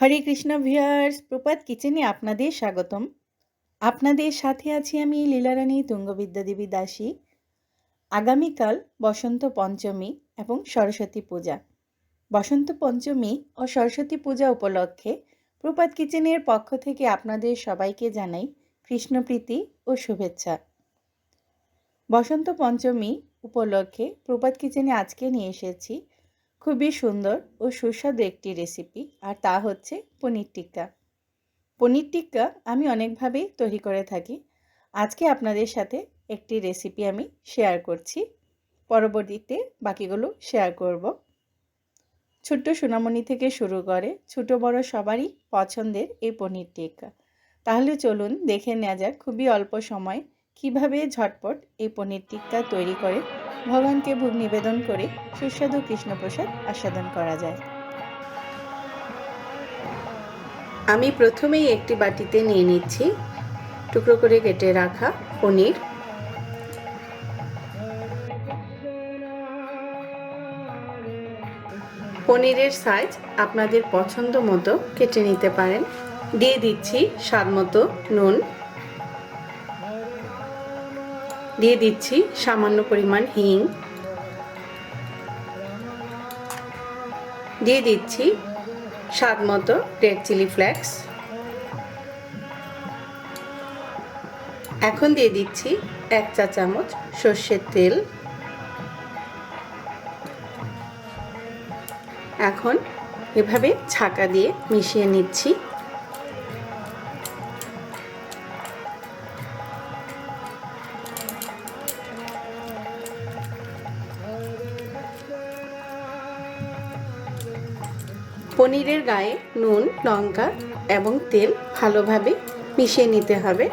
হরে Krishna viewers প্রপাত কিচেনে আপনাদের স্বাগতম। আপনাদের সাথে আছি আমি লীলারানী তুঙ্গবিদ্যা দেবী দাসী। আগামীকাল বসন্ত পঞ্চমী এবং সরস্বতী পূজা। বসন্ত পঞ্চমী ও সরস্বতী পূজা উপলক্ষে প্রপাত কিচেনের পক্ষ থেকে আপনাদের সবাইকে জানাই কৃষ্ণপ্রীতি ও শুভেচ্ছা। বসন্ত পঞ্চমী উপলক্ষে প্রপাত কিচেনে আজকে নিয়ে এসেছি খুবই সুন্দর ও সুস্বাদু একটি রেসিপি আর তা হচ্ছে পনির টিক্কা। পনির টিক্কা আমি অনেকভাবেই তৈরি করে থাকি। আজকে আপনাদের সাথে একটি রেসিপি আমি শেয়ার করছি। পরবর্তীতে বাকিগুলো শেয়ার করব। ছোট্ট সোনামণি থেকে শুরু করে ছোট বড় সবারই পছন্দের এই পনির টিক্কা। তাহলে চলুন দেখে নেওয়া যাক, খুবই অল্প সময় কীভাবে ঝটপট এই পনির টিক্কা তৈরি করে ভগবানকে ভোগ নিবেদন করে সুস্বাদু কৃষ্ণপ্রসাদ আস্বাদন করা যায়? আমি প্রথমেই একটি বাটিতে নিয়ে নিচ্ছি। টুকরো করে কেটে রাখা পনির। পনিরের সাইজ আপনাদের পছন্দ মতো কেটে নিতে পারেন। দিয়ে দিচ্ছি স্বাদ মতো নুন। দিয়ে দিচ্ছি সামান্য পরিমাণ হিং। দিয়ে দিচ্ছি স্বাদ মতো রেড চিলি ফ্লেক্স। এখন দিয়ে দিচ্ছি এক চা চামচ সর্ষের তেল। এখন এভাবে ছাকা দিয়ে মিশিয়ে নিচ্ছি। পনিরের গায়ে নুন, লঙ্কা এবং তেল ভালোভাবে মিশিয়ে নিতে হবে।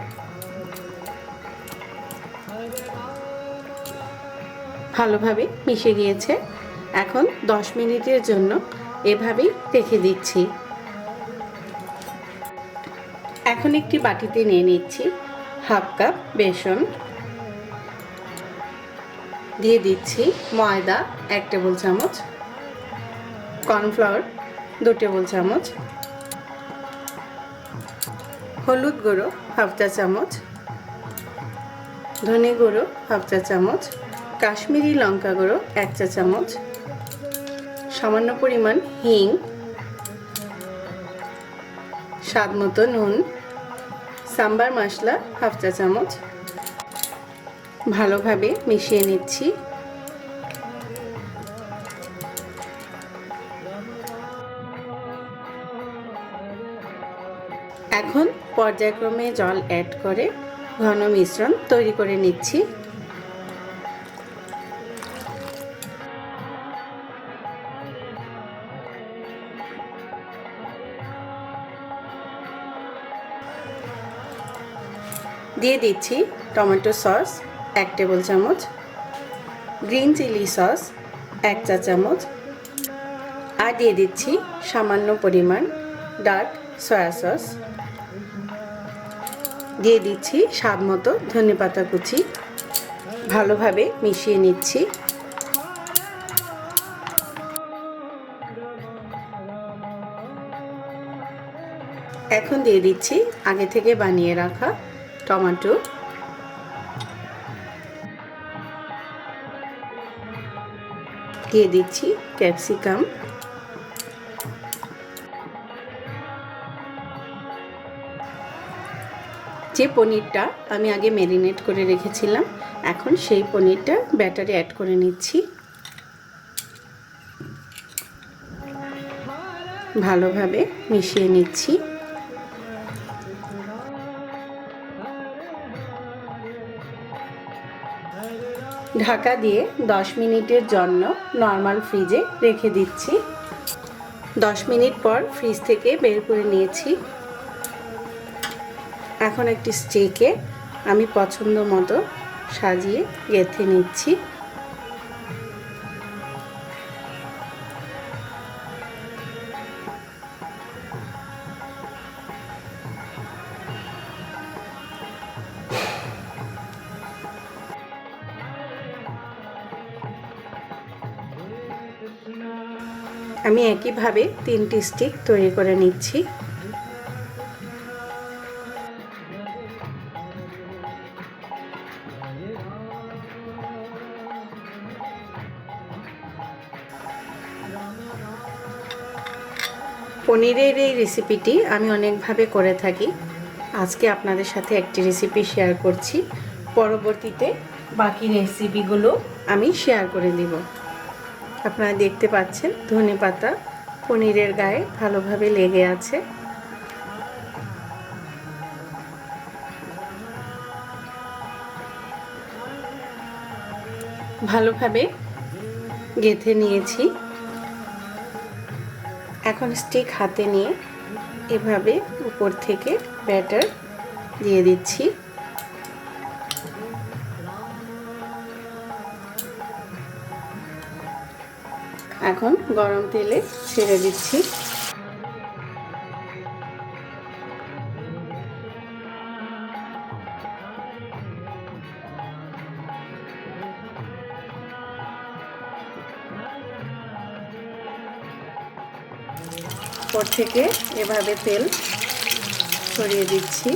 ভালোভাবে মিশে গিয়েছে এখন 10 মিনিটের জন্য এভাবেই রেখে দিচ্ছি। এখন একটি বাটিতে নিয়ে নিচ্ছি হাফ কাপ বেসন। দিয়ে দিচ্ছি ময়দা, এক টেবিল চামচ। কর্নফ্লাওয়ার দু টেবিল চামচ। হলুদ গুঁড়ো, হাফ চা চামচ। ধনে গুঁড়ো, হাফ চা চামচ। কাশ্মীরি লঙ্কা গুঁড়ো, এক চা চামচ। সামান্য পরিমাণ হিং। স্বাদ মতো নুন। সাম্বার মশলা, হাফ চা চামচ। ভালোভাবে মিশিয়ে নিচ্ছি। পর্যায়ক্রমে জল অ্যাড করে ঘন মিশ্রণ তৈরি করে নিচ্ছি। দিয়ে দিচ্ছি টমেটো সস এক টেবিল চামচ, গ্রিন চিলি সস এক চা চামচ, আর দিয়ে দিচ্ছি সামান্য পরিমাণ ডার্ক সয়া সস। দিয়ে দিচ্ছি স্বাদ মতো ধনে পাতা কুচি। ভালোভাবে মিশিয়ে নিচ্ছি। এখন দিয়ে দিচ্ছি আগে থেকে বানিয়ে রাখা টমেটো। দিয়ে দিচ্ছি ক্যাপসিকাম। যে পনিরটা আমি আগে ম্যারিনেট করে রেখেছিলাম, এখন সেই পনিরটা ব্যাটারে অ্যাড করে নিচ্ছি। ভালোভাবে মিশিয়ে নিচ্ছি। ঢাকা দিয়ে 10 মিনিটের জন্য নর্মাল ফ্রিজে রেখে দিচ্ছি। 10 মিনিট পর ফ্রিজ থেকে বের করে নিয়েছি। এখন একটি স্টেকে আমি পছন্দ মতো সাজিয়ে গেঁথে নিচ্ছি। আমি একইভাবে তিনটি স্টিক তৈরি করে নিচ্ছি। পনিরের এই রেসিপিটি আমি অনেকভাবে করে থাকি। আজকে আপনাদের সাথে একটি রেসিপি শেয়ার করছি। পরবর্তীতে বাকি রেসিপিগুলো আমি শেয়ার করে দিব। আপনারা দেখতে পাচ্ছেন, ধনে পাতা পনিরের গায়ে ভালোভাবে লেগে আছে। ভালোভাবে গেঁথে নিয়েছি। এখন স্টিক হাতে নিয়ে এভাবে উপর থেকে ব্যাটার দিয়ে দিচ্ছি। এখন গরম তেলে ছেড়ে দিচ্ছি। উপর থেকে এভাবে তেল ছড়িয়ে দিচ্ছি।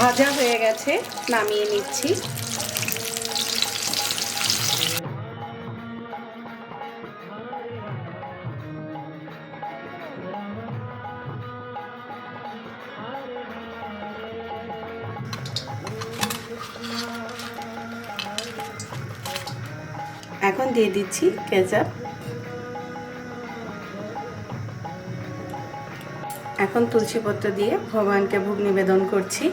ভাজা হয়ে গেছে, নামিয়ে নিচ্ছি। এখন দিয়ে দিচ্ছি কেচাপ। এখন তুলসী পত্র দিয়ে ভগবানকে ভোগ নিবেদন করছি।